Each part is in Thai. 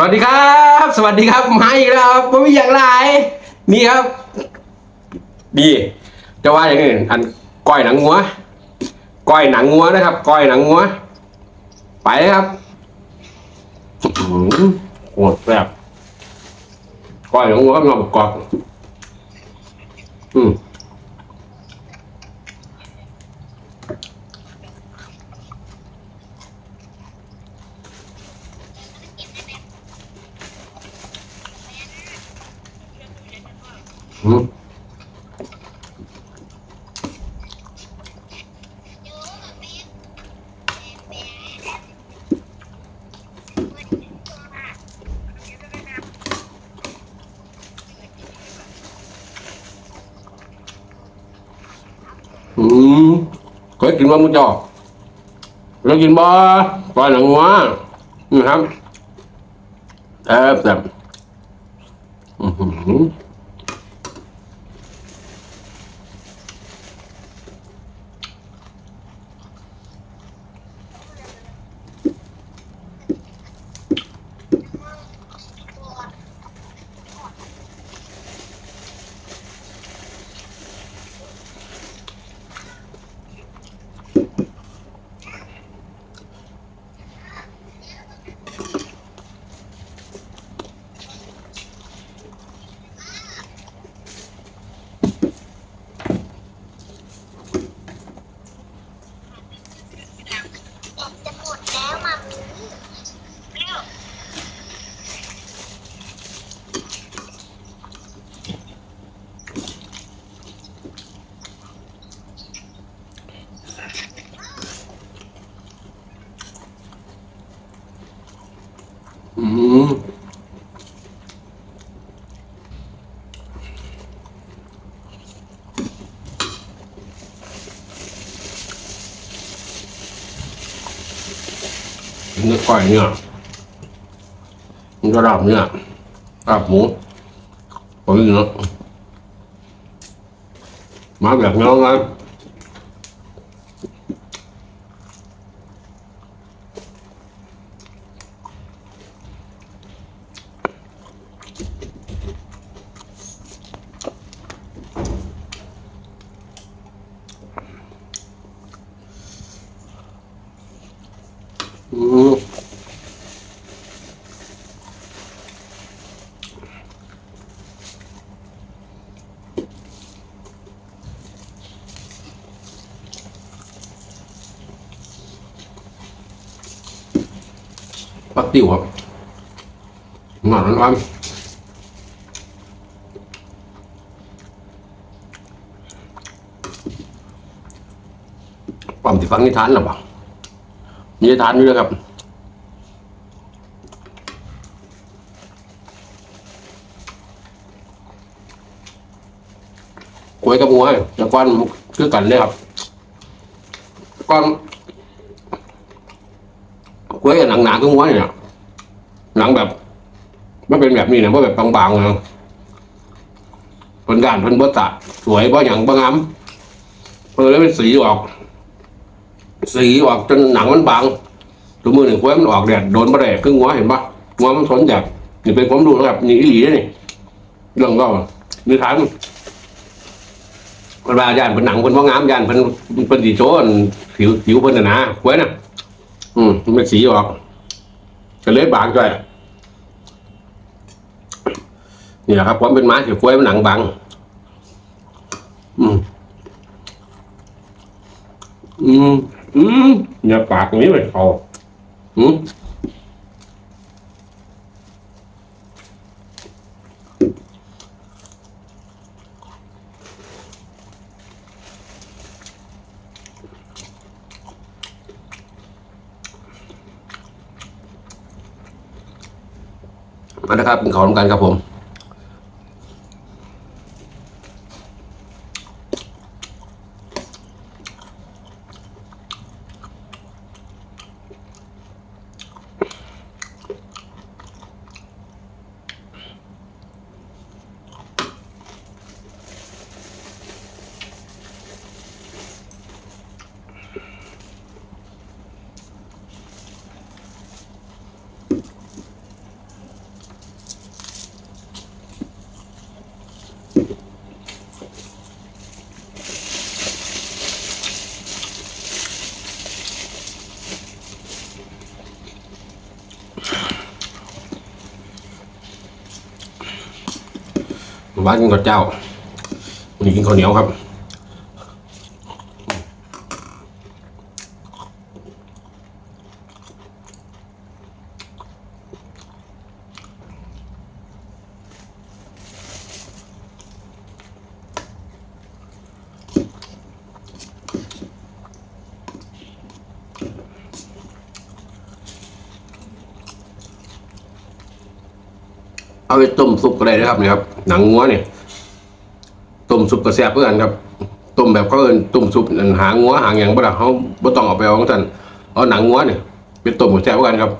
วัสดีครับ สวัสดีครับมาอีกแล้วครับผมมีอย่างไรนี่ครับ ดีจะว่าอย่างนี้อันก้อยหนังงัวก้อยหนังงัวนะครับก้อยหนังงัวไปเลยครับอื้อหือโคตรแซ่บก้อยหนังงัวกับน้ำกรอบอืม กินบ้ามุจอเคยกินบ่ปลาหนังวัวนะครับแซ่บแซ่บอือหือ เนื้อก้อยเนี่ยมันก็ราบเนี่ยราบหมูโอ้ยเนาะมาแบบน้องนะ ปักติ๋วครับหนอนร้อนๆปั๊มที่ฟังนิทานหรือเปล่ามีนิทานอยู่ด้วยครับกล้วยกับงัวแล้วก้อนคือกันเลยครับก้อน กล้วยกับหนังหนาคืองัวนเนี่ยหนังแบบไม่เป็นแบบนี้นะว่าแบบบางๆนะเพิ่นด้านเพิ่นบ่ตะสวยบ่หยังบ่งามเพิ่นเลยเป็นสีออก สีออกจนหนังมันบางตัวมือหนึ่งกล้วยมันออกแดดโดนบ่ได้คืองัวเห็นปะงัวมันทนแดดนี่เป็นความรู้นะครับนี่อีหลีนะนี่เรื่องก็นิทานคนว่าย่านเป็นหนังเป็นว่างามย่านเป็นเป็นสีโจนผิวผิวเพิ่นน่ะนะกล้วยน่ะ อืมมันเป็นสีออกก็เลยบางจ้วยนี่แหละครับความเป็นไม้เขียวกล้วยมันหนังบางอืมอืมอืมอย่าปากนี้ไปเขาอืม มานะครับเป็นของกันครับผม หวานกินกับเจ้าวันนี้กินข้าวเหนียวครับ เอาไปต้มซุปก็ได้นะครับเนี่ยครับหนังงัวเนี่ยต้มซุปกระแซบเพื่อนครับต้มแบบเขาเอินต้มซุปหางงัวหางอย่างบ่ล่ะเขาบ่ต้องเอาไปเอาของท่านเอาหนังงัวเนี่ยไปต้มกระแซบเพื่อนครับ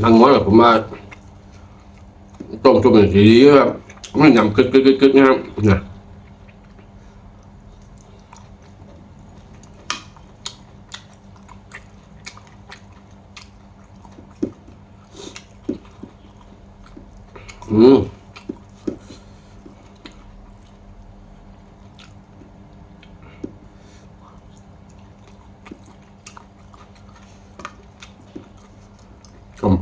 หนังงัวเนี่ยผมว่าต้มซุปเนี่ยสีดีครับไม่ยำกึกกึกกึกกึกนะครับนะ อืมผม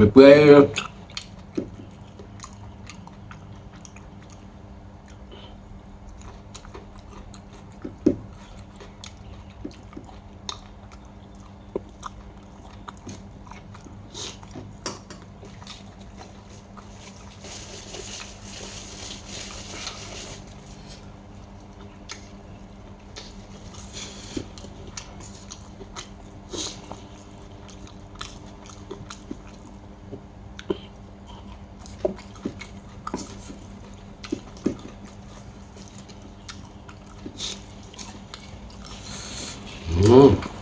ไ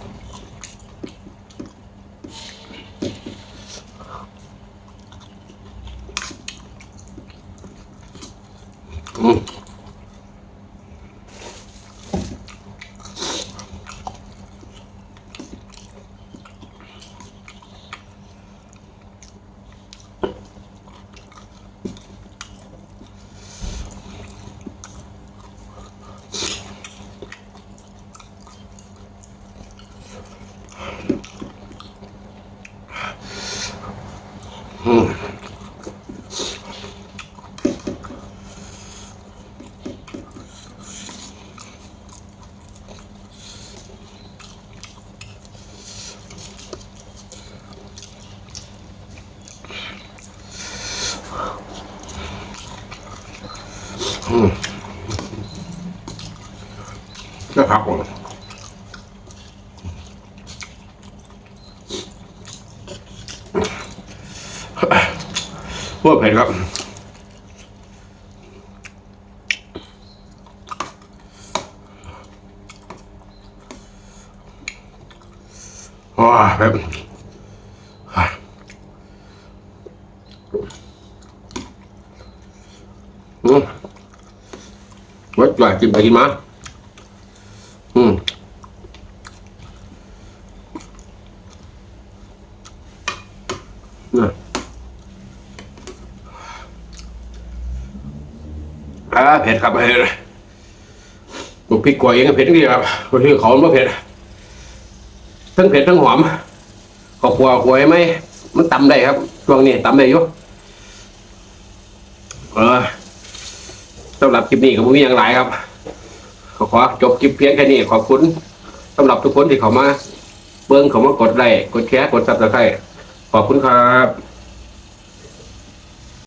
อืมอืมนะครับผม พวกเผ็ดครับว้าแบบอืมวัดจ่ายกินไปกินมา อืมน่ะอ่า เผ็ดครับเผ็ดบุกพริกกว่าเองก็เผ็ดนี่ครับบางทีเขาไม่เผ็ดทั้งเผ็ดทั้งหอมขอขัวขัวไหมมันตำได้ครับช่วงนี้ตำได้อยู่เออสำหรับคลิปนี้ก็ไม่มีอย่างไรครับขอขอจบคลิปเพียงแค่นี้ขอบคุณสำหรับทุกคนที่เขามา เบิ้งเขามากดไลค์กดแชร์กดซับสไครต์ขอบคุณครับ